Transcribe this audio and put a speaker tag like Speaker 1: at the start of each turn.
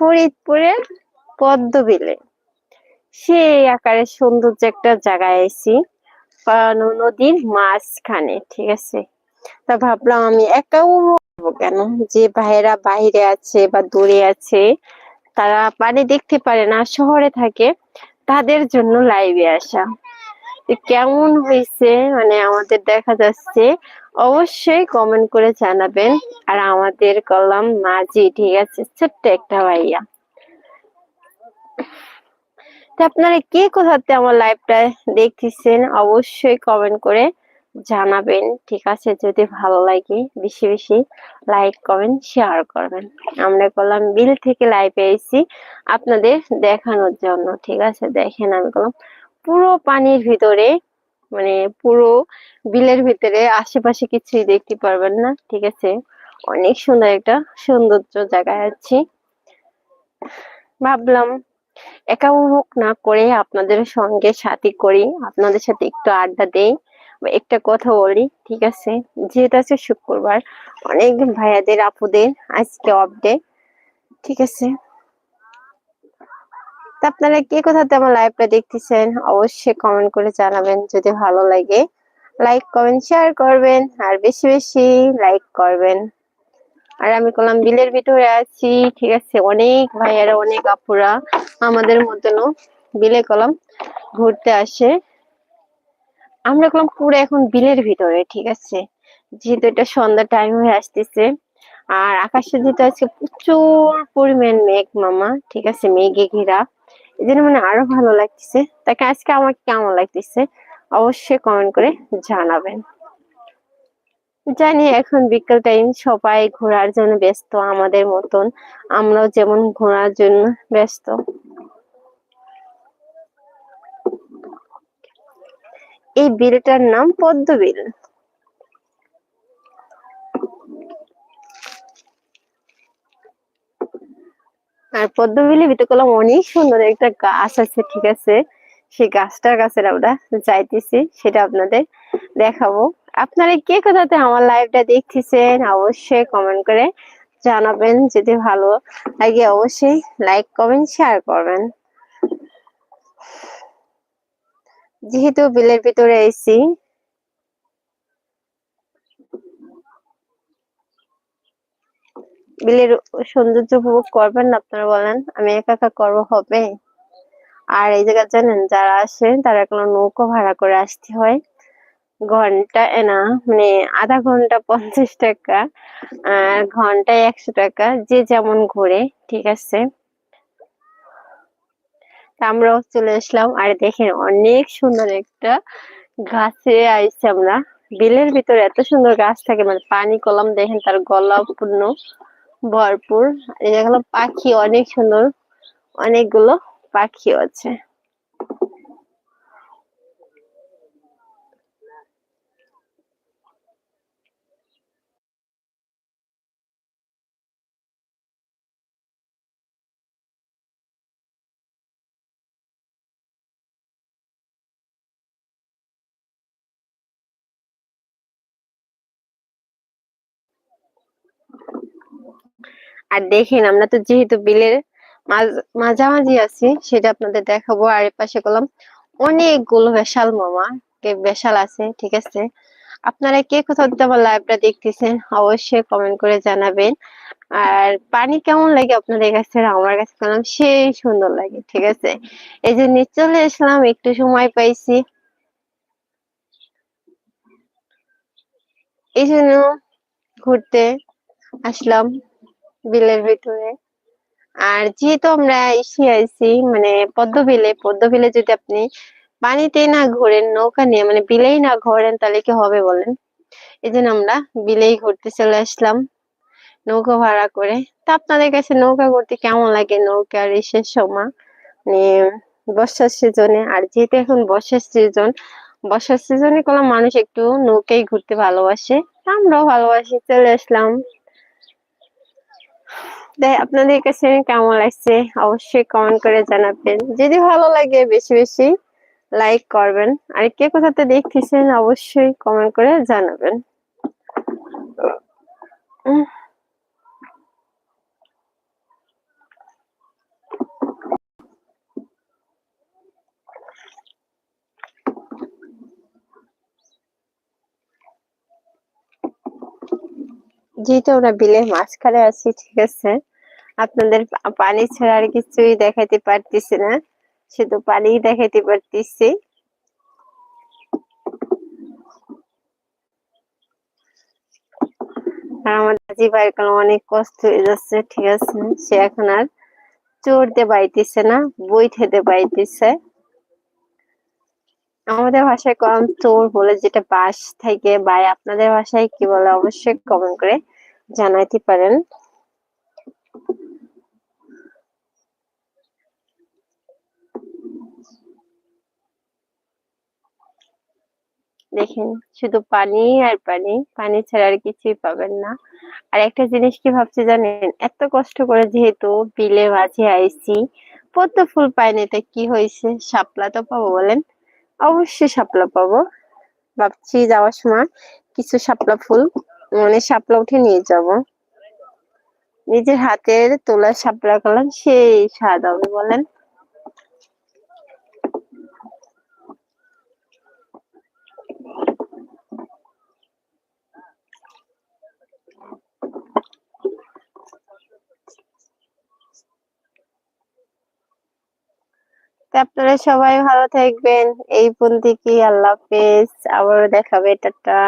Speaker 1: ফরিদপুরের পদ্মবিলে। সেই আকারের সৌন্দর্য একটা জায়গায় কারণ নদীর মাঝখানে, ঠিক আছে? তা ভাবলাম আমি একাও কেন? যে ভাইয়েরা বাইরে আছে বা দূরে আছে, তারা পানি দেখতে পারে না, শহরে থাকে, তাদের জন্য লাইভে আসা। কেমন হয়েছে মানে আমাদের দেখা যাচ্ছে, অবশ্যই কমেন্ট করে জানাবেন। আর আমাদের কলাম মাঝি, ঠিক আছে? ছোট্ট একটা ভাইয়া। আপনারা কে কোথাতে আমার লাইভটা দেখতেছেন, অবশ্যই কমেন্ট করে জানাবেন, ঠিক আছে? যদি ভালো লাগে, বেশি বেশি লাইক কমেন্ট শেয়ার করবেন। আমরা করলাম বিল থেকে লাইভে এসেছি, আপনাদের দেখানোর জন্য, ঠিক আছে? দেখেন আমি করলাম। পুরো পানির ভিতরে মানে পুরো বিলের ভিতরে আশেপাশে কিছুই দেখতে পারবেন না, ঠিক আছে? অনেক সুন্দর একটা সৌন্দর্য জায়গায় আছি। ভাবলাম, একা উপভোগ না করে আপনাদের সঙ্গে সাথী করি, আপনাদের সাথে একটু আড্ডা দেই একটা কথা বলি, ঠিক আছে? যেহেতু আছে শুক্রবার অনেক ভাইয়াদের, আপুদের আজকে অফ ডে ঠিক আছে? তা আপনারা কে কোথাতে আমার লাইভটা দেখতেছেন, অবশ্যই কমেন্ট করে জানাবেন যদি ভালো লাগে। লাইক কমেন্ট শেয়ার করবেন, আর বেশি বেশি লাইক করবেন। আর আমি কলাম বিলের ভিতরে আছি, ঠিক আছে? অনেক ভাইয়ারা, অনেক আপুরা আমাদের মতনও বিলে কলাম ঘুরতে আসে। আমরা কলাম পুরো এখন বিলের ভিতরে, ঠিক আছে? যেহেতু এটা সন্ধ্যা টাইম হয়ে আসতেছে, আর আকাশে যেহেতু আজকে প্রচুর পরিমাণ মেঘ মামা, ঠিক আছে? মেঘে ঘেরা। এই জন্য মানে আরও ভালো লাগতেছে। তাকে আজকে আমাকে কেমন লাগতেছে, অবশ্যই কমেন্ট করে জানাবেন। জানি এখন বিকেল টাইম সবাই ঘোরার জন্য ব্যস্ত আমাদের মতন। আমরাও যেমন ঘোরার জন্য ব্যস্ত। এই বিলটার নাম পদ্ম বিল আর পদ্ম বিলে ভিতরে করলাম অনেক সুন্দর একটা গাছ আছে, ঠিক আছে? সেই গাছটার কাছে আমরা যাইতেছি, সেটা আপনাদের দেখাবো। আপনারা কে কোথাতে আমার লাইভটা দেখতেছেন, অবশ্যই কমেন্ট করে জানাবেন। যদি ভালো লাগে অবশ্যই লাইক কমেন্ট শেয়ার করবেন। যেহেতু বিলের ভিতরে এসি বিলের সৌন্দর্য উপভোগ করবেন না, আপনারা বলেন, আমি একা একা করব, হবে? আর এই জায়গা জানেন, যারা আসে, তারা কোনো নৌকো ভাড়া করে আসতে হয়। ঘণ্টা না মানে আধা ঘণ্টা পঞ্চাশ টাকা, আর ঘন্টায় একশো টাকা, যে যেমন ঘুরে, ঠিক আছে? আমরাও চলে আসলাম। আর দেখেন, অনেক সুন্দর একটা গাছে আইছি আমরা। বিলের ভিতরে এত সুন্দর গাছ থাকে মানে পানি কলম দেখেন, তার গলা পূর্ণ। ভরপুর। দেখল পাখি অনেক সুন্দর। অনেকগুলো পাখিও আছে। আর দেখেন, আমরা তো যেহেতু বিলের মাঝামাঝি আছি, সেটা আপনাদের দেখাবো। আর এর পাশে করলাম অনেকগুলো বেশাল মামা বেশাল আছে, ঠিক আছে? আপনারা কে কোথাও থেকে আমার লাইভটা দেখতেছেন, অবশ্যই কমেন্ট করে জানাবেন। আর পানি কেমন লাগে আপনাদের কাছে? আমার কাছে পেলাম সেই সুন্দর লাগে, ঠিক আছে? এই জন্য চলে আসলাম, একটু সময় পাইছি। এই জন্য ঘুরতে। আসলাম বিলের ভিতরে। আর যেহেতু আমরা এসে আইছি মানে পদ্মবিলে পদ্মবিলে যদি আপনি পানিতে না ঘোরেন, নৌকা নিয়ে মানে বিলেই না ঘোরেন, তাহলে কি হবে বলেন? এই জন্য আমরা বিলেই ঘুরতে চলে আসলাম, নৌকা ভাড়া করে। তা আপনাদের কাছে নৌকা ঘুরতে কেমন লাগে? নৌকা রেসের সময় মানে বর্ষার সিজনে, আর যেহেতু এখন বর্ষার সিজন, বর্ষার সিজনে কোনো মানুষ একটু নৌকায় ঘুরতে ভালোবাসে আমরাও ভালোবাসি, চলে আসলাম। আপনাদের কাছে কেমন লাগছে? অবশ্যই কমেন্ট করে জানাবেন। যদি ভালো লাগে বেশি বেশি লাইক করবেন। আর কে কোথাতে দেখতেছেন, অবশ্যই কমেন্ট করে জানাবেন। যেহেতু আমরা বিলের মাঝখানে আছি, ঠিক আছে? আপনাদের পানি ছাড়া আর কিছুই দেখাইতে পারতেছি না। শুধু পানি দেখাইতে পারতেছি। ভাইয়ের অনেক কষ্ট হয়ে যাচ্ছে, ঠিক আছে? সে এখন আর চড়তে পাইতেছে না, বই খেতে পাইতেছে আমাদের ভাষায় কম চোর বলে যেটা বাস থেকে, ভাই, আপনাদের ভাষায় কি বলে অবশ্যই কমেন্ট করে জানাইতে পারেন। দেখেন, শুধু পানি আর পানি পানি ছাড়া আর কিছুই পাবেন না। আর একটা জিনিস কি ভাবছি জানেন? এত কষ্ট করে যেহেতু বিলে মাঝে আইছি পদ্ম ফুল পাইনি তা কি হয়েছে শাপলা তো পাবো বলেন? অবশ্যই শাপলা পাবো। ভাবছি যাওয়ার সময় কিছু শাপলা ফুল মানে শাপলা উঠে নিয়ে যাব। নিজের হাতের তোলা শাপলা কলাম সেই স্বাদ হবে বলেন তো আপনারা সবাই ভালো থাকবেন। এই পর্যন্ত কি? আল্লাহ হাফেজ। আবারও দেখাবে টাটা।